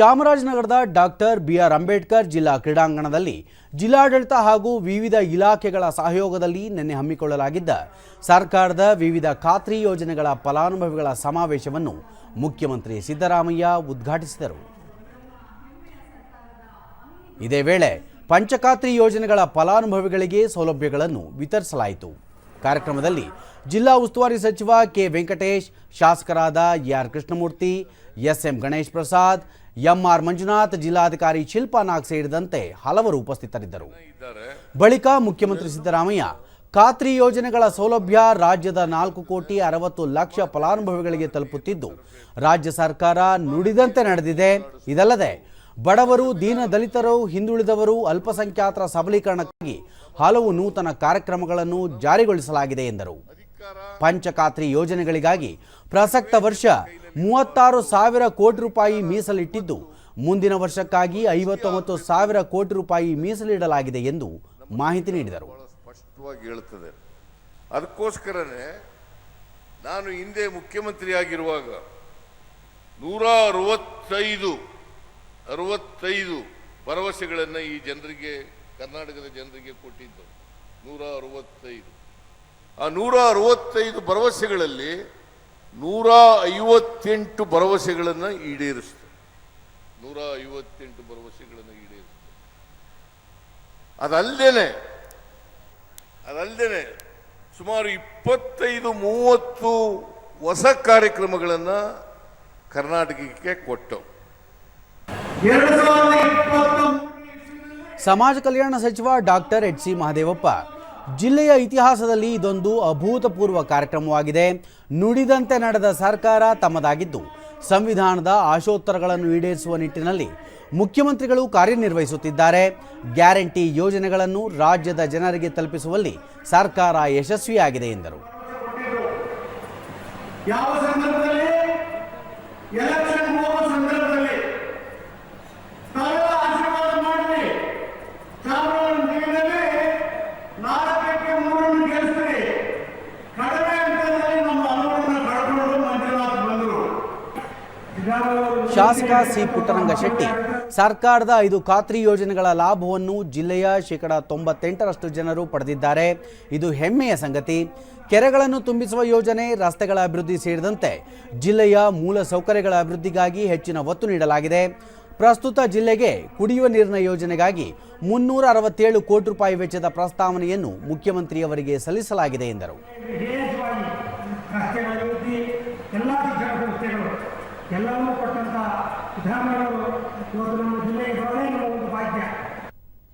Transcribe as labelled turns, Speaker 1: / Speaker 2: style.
Speaker 1: ಚಾಮರಾಜನಗರದ doctor B R Ambedkar ಜಿಲ್ಲಾ ಕ್ರೀಡಾಂಗಣದಲ್ಲಿ ಜಿಲ್ಲಾಡಳಿತ ಹಾಗೂ ವಿವಿಧ ಇಲಾಖೆಗಳ ಸಹಯೋಗದಲ್ಲಿ ನಿನ್ನೆ ಹಮ್ಮಿಕೊಳ್ಳಲಾಗಿದ್ದ ಸರ್ಕಾರದ ವಿವಿಧ ಖಾತ್ರಿ ಯೋಜನೆಗಳ ಫಲಾನುಭವಿಗಳ ಸಮಾವೇಶವನ್ನು ಮುಖ್ಯಮಂತ್ರಿ ಸಿದ್ದರಾಮಯ್ಯ ಉದ್ಘಾಟಿಸಿದರು. ಇದೇ ವೇಳೆ ಪಂಚಖಾತ್ರಿ ಯೋಜನೆಗಳ ಫಲಾನುಭವಿಗಳಿಗೆ ಸೌಲಭ್ಯಗಳನ್ನು ವಿತರಿಸಲಾಯಿತು. ಕಾರ್ಯಕ್ರಮದಲ್ಲಿ ಜಿಲ್ಲಾ ಉಸ್ತುವಾರಿ ಸಚಿವ ಕೆ ವೆಂಕಟೇಶ್ ಶಾಸಕರಾದ AR Krishnamurthy, SM Ganesh Prasad MR Manjunath ಜಿಲ್ಲಾಧಿಕಾರಿ ಶಿಲ್ಪಾ ನಾಗ್ ಸೇರಿದಂತೆ ಹಲವರು ಉಪಸ್ಥಿತರಿದ್ದರು. ಬಳಿಕ ಮುಖ್ಯಮಂತ್ರಿ ಸಿದ್ದರಾಮಯ್ಯ ಖಾತ್ರಿ ಯೋಜನೆಗಳ ಸೌಲಭ್ಯ ರಾಜ್ಯದ ನಾಲ್ಕು ಕೋಟಿ ಅರವತ್ತು ಲಕ್ಷ ಫಲಾನುಭವಿಗಳಿಗೆ ತಲುಪುತ್ತಿದ್ದು ರಾಜ್ಯ ಸರ್ಕಾರ ನುಡಿದಂತೆ ನಡೆದಿದೆ. ಇದಲ್ಲದೆ ಬಡವರು ದೀನ ದಲಿತರು ಹಿಂದುಳಿದವರು ಅಲ್ಪಸಂಖ್ಯಾತರ ಸಬಲೀಕರಣಕ್ಕಾಗಿ ಹಲವು ನೂತನ ಕಾರ್ಯಕ್ರಮಗಳನ್ನು ಜಾರಿಗೊಳಿಸಲಾಗಿದೆ ಎಂದರು. ಪಂಚಖಾತ್ರಿ ಯೋಜನೆಗಳಿಗಾಗಿ ಪ್ರಸಕ್ತ ವರ್ಷ ಮೂವತ್ತಾರು ಸಾವಿರ ಕೋಟಿ ರೂಪಾಯಿ ಮೀಸಲಿಟ್ಟಿದ್ದು. ಮುಂದಿನ ವರ್ಷಕ್ಕಾಗಿ ಐವತ್ತೊಂಬತ್ತು ಸಾವಿರ ಕೋಟಿ ರೂಪಾಯಿ ಮೀಸಲಿಡಲಾಗಿದೆ ಎಂದು ಮಾಹಿತಿ ನೀಡಿದರು.
Speaker 2: ಸ್ಪಷ್ಟವಾಗಿ ಹೇಳುತ್ತದೆ. ಅದಕ್ಕೋಸ್ಕರನೇ ನಾನು ಹಿಂದೆ ಮುಖ್ಯಮಂತ್ರಿಯಾಗಿರುವಾಗ ನೂರ ಅರವತ್ತೈದು ಅರವತ್ತೈದು ಭರವಸೆಗಳನ್ನು ಈ ಜನರಿಗೆ, ಕರ್ನಾಟಕದ ಜನರಿಗೆ ಕೊಟ್ಟಿದ್ದು ನೂರ ಅರವತ್ತೈದು ಆ ನೂರ ಅರವತ್ತೈದು ಭರವಸೆಗಳಲ್ಲಿ ನೂರ ಐವತ್ತೆಂಟು ಭರವಸೆಗಳನ್ನು ಈಡೇರಿಸ್ತದೆ ನೂರ ಐವತ್ತೆಂಟು ಭರವಸೆಗಳನ್ನು ಈಡೇರಿಸ್ತದೆ ಅದಲ್ಲದೇನೆ ಅದಲ್ಲದೆ ಸುಮಾರು ಇಪ್ಪತ್ತೈದು ಮೂವತ್ತು ಹೊಸ ಕಾರ್ಯಕ್ರಮಗಳನ್ನು ಕರ್ನಾಟಕಕ್ಕೆ ಕೊಟ್ಟವು.
Speaker 1: ಸಮಾಜ ಕಲ್ಯಾಣ ಸಚಿವ ಡಾಕ್ಟರ್ ಎಚ್ ಸಿ ಮಹದೇವಪ್ಪ ಜಿಲ್ಲೆಯ ಇತಿಹಾಸದಲ್ಲಿ ಇದೊಂದು ಅಭೂತಪೂರ್ವ ಕಾರ್ಯಕ್ರಮವಾಗಿದೆ. ನುಡಿದಂತೆ ನಡೆದ ಸರ್ಕಾರ ತಮ್ಮದಾಗಿದ್ದು, ಸಂವಿಧಾನದ ಆಶೋತ್ತರಗಳನ್ನು ಈಡೇರಿಸುವ ನಿಟ್ಟಿನಲ್ಲಿ ಮುಖ್ಯಮಂತ್ರಿಗಳು ಕಾರ್ಯನಿರ್ವಹಿಸುತ್ತಿದ್ದಾರೆ. ಗ್ಯಾರಂಟಿ ಯೋಜನೆಗಳನ್ನು ರಾಜ್ಯದ ಜನರಿಗೆ ತಲುಪಿಸುವಲ್ಲಿ ಸರ್ಕಾರ ಯಶಸ್ವಿಯಾಗಿದೆ ಎಂದರು. ಶಾಸಕ ಸಿ ಪುಟ್ಟರಂಗ ಶೆಟ್ಟಿ, ಸರ್ಕಾರದ ಐದು ಖಾತ್ರಿ ಯೋಜನೆಗಳ ಲಾಭವನ್ನು ಜಿಲ್ಲೆಯ ಶೇಕಡ ತೊಂಬತ್ತೆಂಟರಷ್ಟು ಜನರು ಪಡೆದಿದ್ದಾರೆ. ಇದು ಹೆಮ್ಮೆಯ ಸಂಗತಿ. ಕೆರೆಗಳನ್ನು ತುಂಬಿಸುವ ಯೋಜನೆ ರಸ್ತೆಗಳ ಅಭಿವೃದ್ಧಿ ಸೇರಿದಂತೆ ಜಿಲ್ಲೆಯ ಮೂಲ ಸೌಕರ್ಯಗಳ ಅಭಿವೃದ್ಧಿಗಾಗಿ ಹೆಚ್ಚಿನ ಒತ್ತು ನೀಡಲಾಗಿದೆ. ಪ್ರಸ್ತುತ ಜಿಲ್ಲೆಗೆ ಕುಡಿಯುವ ನೀರಿನ ಯೋಜನೆಗಾಗಿ ಮುನ್ನೂರ ಅರವತ್ತೇಳು ಕೋಟಿ ರೂಪಾಯಿ ವೆಚ್ಚದ ಪ್ರಸ್ತಾವನೆಯನ್ನು ಮುಖ್ಯಮಂತ್ರಿಯವರಿಗೆ ಸಲ್ಲಿಸಲಾಗಿದೆ ಎಂದರು.
Speaker 3: ಎಲ್ಲವನ್ನೂ ಕೊಟ್ಟಂಥ ಸಿದ್ದರಾಮಯ್ಯವರು ಇವತ್ತು ನಮ್ಮ ಜಿಲ್ಲೆಗೆ ಬರೋದೇ ನಮ್ಮ ಒಂದು ಭಾಗ್ಯ